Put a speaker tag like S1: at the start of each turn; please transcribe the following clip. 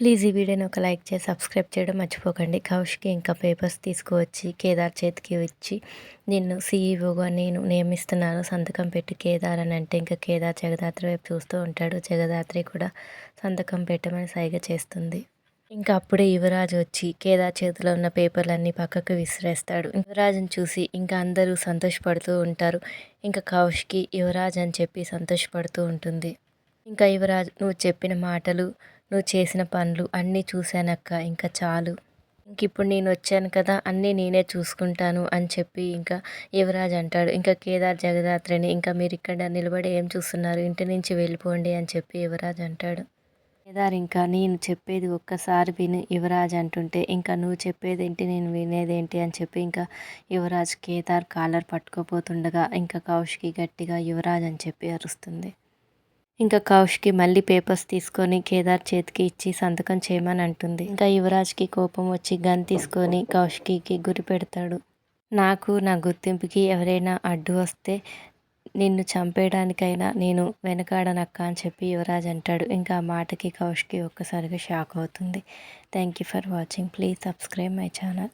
S1: Please ఈ వీడియోని ఒక లైక్ చేసి సబ్స్క్రైబ్ చేయడం మర్చిపోకండి. కౌష్కి ఇంకా పేపర్స్ తీసుకువచ్చి కేదార్ చేతికి వచ్చి నిన్ను సీఈఓగా నేను నియమిస్తున్నాను సంతకం పెట్టి కేదార్ అని అంటే ఇంకా కేదార్ జగదాత్రి వైపు చూస్తూ ఉంటాడు. జగదాత్రి కూడా సంతకం పెట్టమని సైగ చేస్తుంది. ఇంకా అప్పుడే యువరాజు వచ్చి కేదార్ చేతిలో ఉన్న పేపర్లన్నీ పక్కకు విసిరేస్తాడు. యువరాజుని చూసి ఇంకా అందరూ సంతోషపడుతూ ఉంటారు. ఇంకా కౌష్కి యువరాజ్ అని చెప్పి సంతోషపడుతూ ఉంటుంది. ఇంకా యువరాజ్ నువ్వు చెప్పిన మాటలు నువ్వు చేసిన పనులు అన్నీ చూశానక్క ఇంకా చాలు. ఇంక ఇప్పుడు నేను వచ్చాను కదా అన్నీ నేనే చూసుకుంటాను అని చెప్పి ఇంకా యువరాజ్ అంటాడు. ఇంకా కేదార్ జగదాత్రిని ఇంకా మీరు ఇక్కడ నిలబడి ఏం చూస్తున్నారు ఇంటి నుంచి వెళ్ళిపోండి అని చెప్పి యువరాజ్ అంటాడు. కేదార్ ఇంకా నేను చెప్పేది ఒక్కసారి విను యువరాజ్ అంటుంటే ఇంకా నువ్వు చెప్పేది ఏంటి నేను వినేదేంటి అని చెప్పి ఇంకా యువరాజ్ కేదార్ కాలర్ పట్టుకోపోతుండగా ఇంకా కౌష్కి గట్టిగా యువరాజ్ అని చెప్పి అరుస్తుంది. ఇంకా కౌష్కి మళ్ళీ పేపర్స్ తీసుకొని కేదార్ చేతికి ఇచ్చి సంతకం చేయమని అంటుంది. ఇంకా యువరాజ్కి కోపం వచ్చి గన్ తీసుకొని కౌష్కి గురి పెడతాడు. నాకు నా గుర్తింపుకి ఎవరైనా అడ్డు వస్తే నిన్ను చంపేయడానికైనా నేను వెనకాడనక్క అని చెప్పి యువరాజ్ అంటాడు. ఇంకా ఆ మాటకి కౌష్కి ఒక్కసారిగా షాక్ అవుతుంది. Thank you for watching. Please subscribe my channel.